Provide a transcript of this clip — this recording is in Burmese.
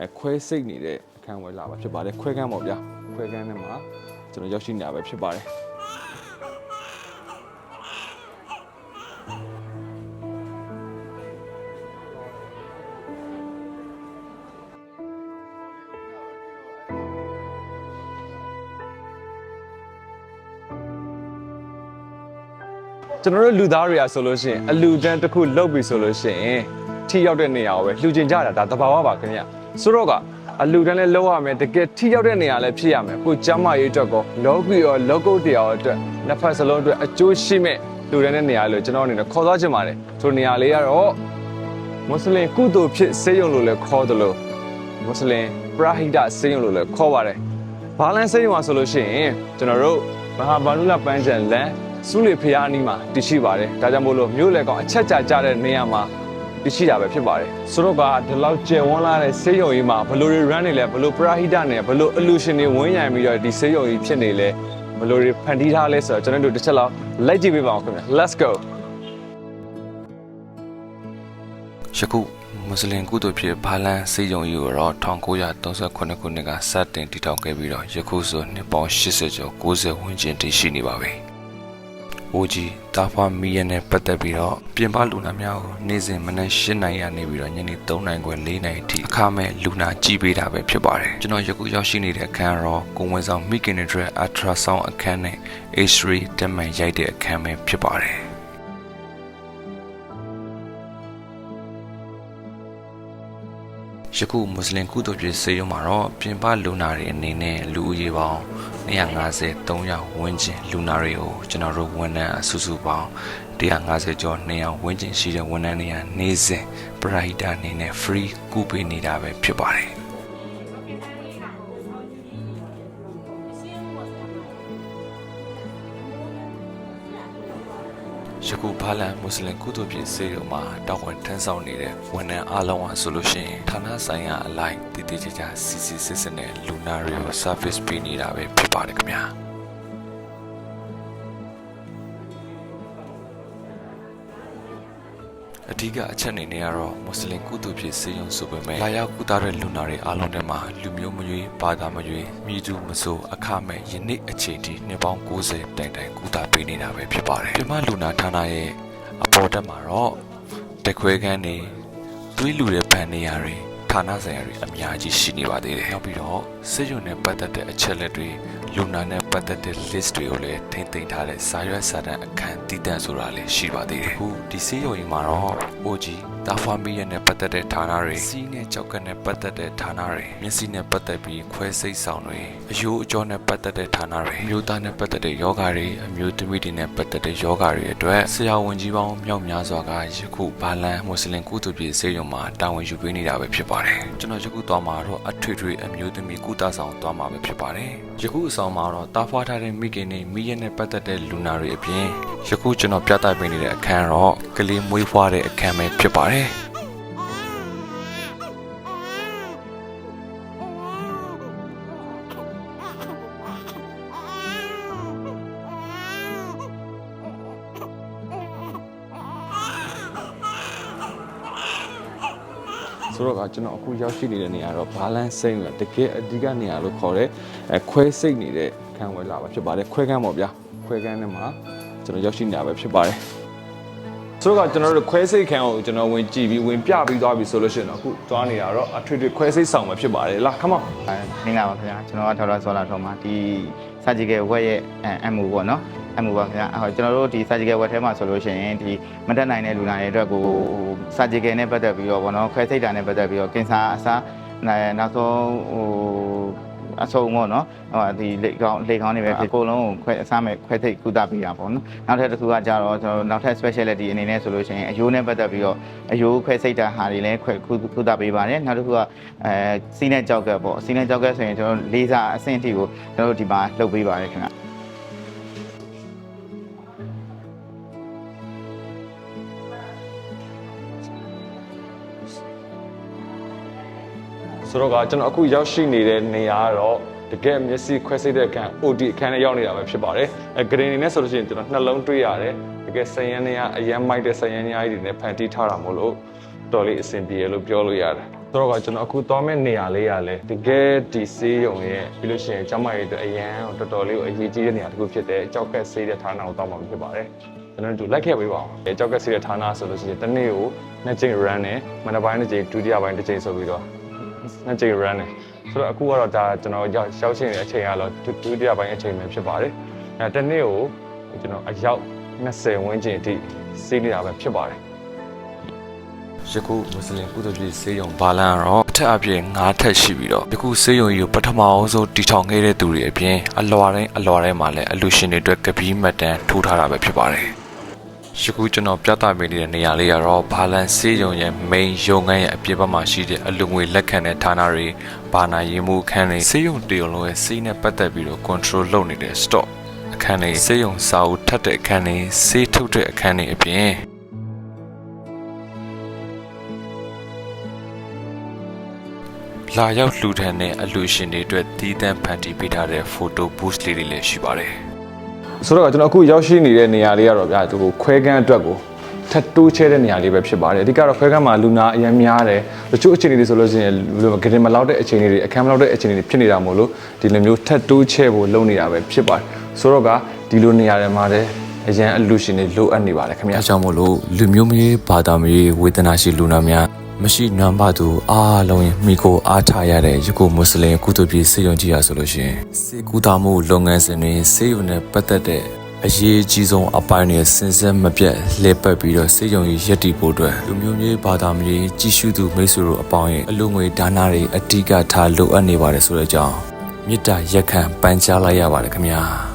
အဲခွဲစိတ်နေတဲ့အခန်းဝယ်လာပါဖြစ်ပါတယ်ခွဲခန်းပေါ့ဗျာခွဲခန်းထဲမှာကျွန်တော်ရောက်ရှိနေတာပဲဖြစ်ပါတယ်ကျွန်တော်တို့လူသားတွေကဆိုလို့ရှိရင်အလူတန်းတစ်ခုလုတ်ပြီဆိုလို့ရှိရင်ထိရောက်တဲ့နေရာကိုပဲလှူကျင်ကြတာဒါတဘာဝပါခင်ဗျ ဆိုတော့ကအလူတန်းလည်းလောက်ရမယ်တကယ်ထိရောက်တဲ့နေရာလည်းဖြစ်ရမယ်ကိုကျမ်းမာရေးအတွက်ကောလောကီရောလောကုတ်တရားအတွက်နှစ်ဖက်စလုံးအတွက်အကျိုးရှိမဲ့လူတန်းတဲ့နေရာလို့ကျွန်တော်အနေနဲ့ခေါ်သွားချင်ပါတယ်ဆိုနေရာလေးကတော့မွတ်စလင်ကုသိုလ်ဖြစ်စေယုံလို့လည်းခေါ်တယ်လို့မွတ်စလင်ပရာဟိတစေယုံလို့လည်းခေါ်ပါတယ်ဘာလန်စေယုံပါဆိုလို့ရှိရင်ကျွန်တော်တို့မဟာဗန္ဓုလပန်းချံလမ်းစုလီဖျားအနီးမှာတည်ရှိပါတယ်ဒါကြောင့်မို့လို့မြို့လေကောင်အချက်ချကြတဲ့နေရာမှာ တည်ရှိတာပဲဖြစ်ပါတယ်ဆိုတော့ကဒီလောက်ကျယ်ဝန်းလာတဲ့စေယုံကြီးမှာဘလို့တွေ run နေလဲဘလို့ပရာဟိတနေဘလို့ illusion တွေဝန်းရံပြီးတော့ဒီစေယုံကြီးဖြစ်နေလဲဘလို့တွေဖန်တီးထားလဲဆိုတော့ကျွန်တော်တို့တစ်ချက်လောက်လိုက်ကြည့်ပေးပါအောင်ခင်ဗျ let's go ယခုမွတ်စလင်ကုသိုလ်ဖြစ်ဘာလန်စေယုံကြီးကိုတော့1938ခုနှစ်ကစတင်တည်ထောင်ခဲ့ပြီးတော့ယခုဆိုနှစ်ပေါင်း80ကျော်90ဝန်းကျင်တည်ရှိနေပါပြီ။ အိုဂျီတာဖာမီယန်နဲ့ပတ်သက်ပြီးတော့ပြင်ပလူနာများကိုနေ့စဉ်မနက်8နာရီကနေပြီးတော့ညနေ3နာရီခွဲ4နာရီအထိအခမဲ့လူနာကြည့်ပေးတာပဲဖြစ်ပါတယ်။ကျွန်တော်ယခုရောက်ရှိနေတဲ့အခန်းကတော့ကိုဝင်ဆောင်မိခင်တွေအထရာဆောင်းအခန်းနဲ့ H3 တက်မှန်ရိုက်တဲ့အခန်းပဲဖြစ်ပါတယ်။ယခုမွတ်စလင်ကုသိုလ်ပြည်စေယုံမှာတော့ပြင်ပလူနာတွေအနေနဲ့လူဦးရေပေါင်း 150 300ဝန်းကျင်လူနာတွေကိုကျွန်တော်တို့ဝန်ထမ်းအစုစုပေါင်း150ကျော်200ဝန်းကျင်ရှိတဲ့ဝန်ထမ်းတွေကနေ့စဉ်ပရိုက်တာအနေနဲ့ free ကုပေးနေတာပဲဖြစ်ပါတယ် ယခုဘာလန်မွတ်စလင်ကုသိုလ်ပြည်စေယုံမှာတောက်ဝင်ထမ်းဆောင်နေတဲ့ဝန်ထမ်းအားလုံးဟာဆိုလို့ရှိရင်ဌာနဆိုင်ရာအလိုက်တည်တည်ကြကြစီစီစစ်စစ်နဲ့လူနာတွေကို service ပေးနေတာပဲဖြစ်ပါတယ်ခင်ဗျာ အဓိကအချက်အနေနဲ့ကတော့မွတ်စလင်ကုသိုလ်ဖြစ်စေယုံဆိုပေမဲ့လာရောက်ကုသတဲ့လူနာတွေအားလုံးထဲမှာလူမျိုးမရွေးဘာသာမရွေးမြည်သူမဆိုအခမဲ့ယနေ့အချိန်ထိနှစ်ပေါင်း90တိုင်တိုင်ကုသပေးနေတာပဲဖြစ်ပါတယ်ပြမလူနာဌာနရဲ့အပေါ်တက်မှာတော့တက်ခွဲခန်းတွေတွေးလူတဲ့ဗန်နေရာတွေဌာ နဆိုင်ရာတွေအများကြီးရှိနေပါသေးတယ်နောက်ပြီးတော့စေယုံနဲ့ပတ်သက်တဲ့အချက်လက်တွေလူနာနဲ့ပတ်သက်တဲ့ list တွေကိုလည်းထိမ့်သိမ်းထားတဲ့စာရွက်စာတမ်းအခန်းတည်တံ့ဆိုတာလည်းရှိပါသေးတယ်အခုဒီစေယုံကြီးမှာတော့ OG တာဖာမီရနဲ့ပတ်သက်တဲ့ဌာနတွေစီးနဲ့ကြောက်ကနဲ့ပတ်သက်တဲ့ဌာနတွေမျက်စိနဲ့ပတ်သက်ပြီးခွဲစိတ်ဆောင်တွေအယိုးအကျော်နဲ့ပတ်သက်တဲ့ဌာနတွေအမျိုးသားနဲ့ပတ်သက်တဲ့ယောဂတွေအမျိုးသမီးတွေနဲ့ပတ်သက်တဲ့ယောဂတွေအတွက်ဆရာဝန်ကြီးပေါင်းမြောက်များစွာကယခုဘာလန်မွတ်စလင်ကုသပြည်စေယုံမှာတာဝန်ယူပေးနေတာပဲဖြစ်ပါတယ်ကျွန်တော်ယခုသွားမှာတော့အထွေထွေအမျိုးသမီးကုသဆောင်သွားမှာပဲဖြစ်ပါတယ် ယခုအဆောင်မှာတော့တာဖွာထားတဲ့မိခင်နဲ့မိရဲ့နဲ့ပတ်သက်တဲ့လူနာတွေအပြင်ယခုကျွန်တော်ပြသပေးနေတဲ့အခန်းတော့ကလေးမွေးဖွားတဲ့အခန်းပဲဖြစ်ပါတယ် ဆိုတော့ကကျွန်တော်အခုရောက်ရှိနေတဲ့နေရာတော့ balance စိတ်လို့တကယ်အဓိကနေရာလို့ခေါ်တဲ့အဲခွဲစိတ်နေတဲ့ခန်းဝဲလာပါဖြစ်ပါတယ်ခွဲခန်းပေါ့ဗျာခွဲခန်းထဲမှာကျွန်တော်ရောက်ရှိနေတာပဲဖြစ်ပါတယ်ဆိုတော့ကကျွန်တော်တို့ခွဲစိတ်ခန်းကိုကျွန်တော်ဝင်ကြည့်ပြီးဝင်ပြပြီးသွားပြီဆိုလို့ရှိရင်တော့အခုသွားနေတာတော့အထွေထွေခွဲစိတ်ဆောင်ပဲဖြစ်ပါတယ်လာ come on အဲမင်္ဂလာပါခင်ဗျာကျွန်တော်ကထော်ရဆောလာထော်မှာဒီ surgical web ရဲ့အမှုပေါ့နော် အမှုပါခင်ဗျာအဲကျွန်တော်တို့ဒီ surgical web ထဲမှာဆိုလို့ရှိရင်ဒီမတက်နိုင်တဲ့လူနာတွေအတွက်ကို surgical နဲ့ပတ်သက်ပြီးတော့ဗောနော်ခွဲစိတ်တာနဲ့ပတ်သက်ပြီးတော့ကင်ဆာအစားနောက်ဆုံးဟိုအဆုံးပေါ့နော်ဟိုဒီလေကောင်းလေကောင်းနေပဲအကုန်လုံးကိုခွဲအစားမဲ့ခွဲထိတ်ကုသပေးတာပေါ့နော်နောက်ထပ်တစ်ခုကကြတော့ကျွန်တော်နောက်ထပ် specialty အနေနဲ့ဆိုလို့ရှိရင်အယိုးနဲ့ပတ်သက်ပြီးတော့အယိုးခွဲစိတ်တာဟာတွေလည်းခွဲကုသပေးပါတယ်နောက်တစ်ခုကအဲစီးနဲ့ကြောက်ကက်ပေါ့စီးနဲ့ကြောက်ကက်ဆိုရင်ကျွန်တော်လေးစားအဆင့်အထိကိုကျွန်တော်တို့ဒီမှာလုပ်ပေးပါတယ်ခင်ဗျ ဆိုတော့ကကျွန်တော်အခုရောက်ရှိနေတဲ့နေရာကတော့တကယ်မျက်စိခွဲစိတ်တဲ့အခန်း OD အခန်းနဲ့ရောက်နေတာပဲဖြစ်ပါတယ်အဲဂရင်းနေနဲ့ဆိုလို့ရှိရင်ကျွန်တော်နှလုံးတွေးရတယ်တကယ်ဆယန်းနေရအရန်မိုက်တဲ့ဆယန်းညားကြီးတွေနဲ့ဖန်တီးထားတာမို့လို့တော်လေးအဆင်ပြေရလို့ပြောလို့ရတယ်ဆိုတော့ကကျွန်တော်အခုသွားမဲ့နေရာလေးရလဲတကယ်ဒီဆေးရုံရဲ့ပြီးလို့ရှိရင်ကျမရဲ့အတွက်အရန်တော်တော်လေးကိုအရေးကြီးတဲ့နေရာတစ်ခုဖြစ်တဲ့ကြောက်ကက်ဆေးတဲ့ဌာနကိုတောင်းမှာဖြစ်ပါတယ်ကျွန်တော်တို့လိုက်ခဲ့ပေးပါအောင်အဲကြောက်ကက်ဆေးတဲ့ဌာနဆိုလို့ရှိရင်တစ်နေ့ကိုနှစ်ကြိမ် run နဲ့မနက်ပိုင်းတစ်ကြိမ်ဒုတိယပိုင်းတစ်ကြိမ်ဆိုပြီးတော့ နှစ်ကြိမ် run နဲ့ဆိုတော့အခုကတော့ဒါကျွန်တော်ရောက်ရောက်ရှင်တဲ့အချိန်ကတော့ဒုဒုတိယပိုင်းအချိန်ပဲဖြစ်ပါတယ်အဲတစ်နေ့ကိုကျွန်တော်အယောက်20ဝန်းကျင်အထိဆေးနေတာပဲဖြစ်ပါတယ်ယခုမွတ်စလင်ကုသိုလ်ပြည့်စေယုံဘာလန်ကတော့အထက်အပြည့်၅ထက်ရှိပြီးတော့ယခုစေယုံကြီးကိုပထမအောင်ဆုံးတီထောင်ခဲ့တဲ့သူတွေအပြင်အလွာတိုင်းအလွာတိုင်းမှာလည်းအလူရှင်တွေအတွက်ကပီးမှတ်တမ်းထိုးထားတာပဲဖြစ်ပါတယ် ယခုကျွန်တော်ပြသပေးနေတဲ့နေရာလေးကတော့ဘာလန်စေယုံရဲ့ main ရုံငန်းရဲ့အပြည့်ဘက်မှာရှိတဲ့အလူငွေလက်ခံတဲ့ဌာနတွေဘာနာရင်မှုအခန်းတွေစေယုံတေုံလုံးရဲ့စီးနဲ့ပတ်သက်ပြီးတော့ control လုပ်နေတဲ့ stock အခန်းတွေစေယုံစာအုပ်ထပ်တဲ့အခန်းတွေစေးထုတ်တဲ့အခန်းတွေအပြင်လာရောက်လှူဒန်းတဲ့အလူရှင်တွေအတွက်တည်တံ့ဖန်တီးပေးထားတဲ့ photo booth လေးတွေလည်းရှိပါတယ် ဆိုတော့ကျွန်တော်အခုရောက်ရှိနေတဲ့နေရာလေးကတော့ဗျာသူခွဲကန်းအတွက်ကိုထပ်တိုးချဲတဲ့နေရာလေးပဲဖြစ်ပါတယ်အဓိကတော့ခွဲကန်းမှာလူနာအရင်များတယ်တချို့အခြေအနေတွေဆိုလို့ရှိရင်လူဂရင်မလောက်တဲ့အခြေအနေတွေအခန်းမလောက်တဲ့အခြေအနေတွေဖြစ်နေတာမို့လို့ဒီလိုမျိုးထပ်တိုးချဲဖို့လုပ်နေတာပဲဖြစ်ပါတယ်ဆိုတော့ကဒီလိုနေရာတွေမှာလည်းအရင်အလူရှင်တွေလိုအပ်နေပါတယ်ခင်ဗျာအဲကြောင့်မို့လို့လူမျိုးမရေးဘာသာမရေးဝေဒနာရှိလူနာများ မရှိနွမ်းပါသူအားလုံးရင်မိကိုအားထားရတဲ့ယခုမွတ်စလင်ကုသိုလ်ပြည်စေယုံကြီးရဆိုလို့ရှိရင်စေကူတာမှုလုပ်ငန်းစဉ်တွေစေယုံနဲ့ပတ်သက်တဲ့အရေးကြီးဆုံးအပိုင်းတွေစင်စက်မပြတ်လှည့်ပတ်ပြီးတော့စေယုံကြီးရက်တီဖို့အတွက်လူမျိုးမျိုးဘာသာမရေးကြီးစုသူမိတ်ဆွေတို့အပေါင်းရဲ့အလူငွေဒါနာတွေအတိကထားလိုအပ်နေပါတယ်ဆိုတဲ့အကြောင်းမေတ္တာရက်ခံပန်ကြားလိုက်ရပါတယ်ခင်ဗျာ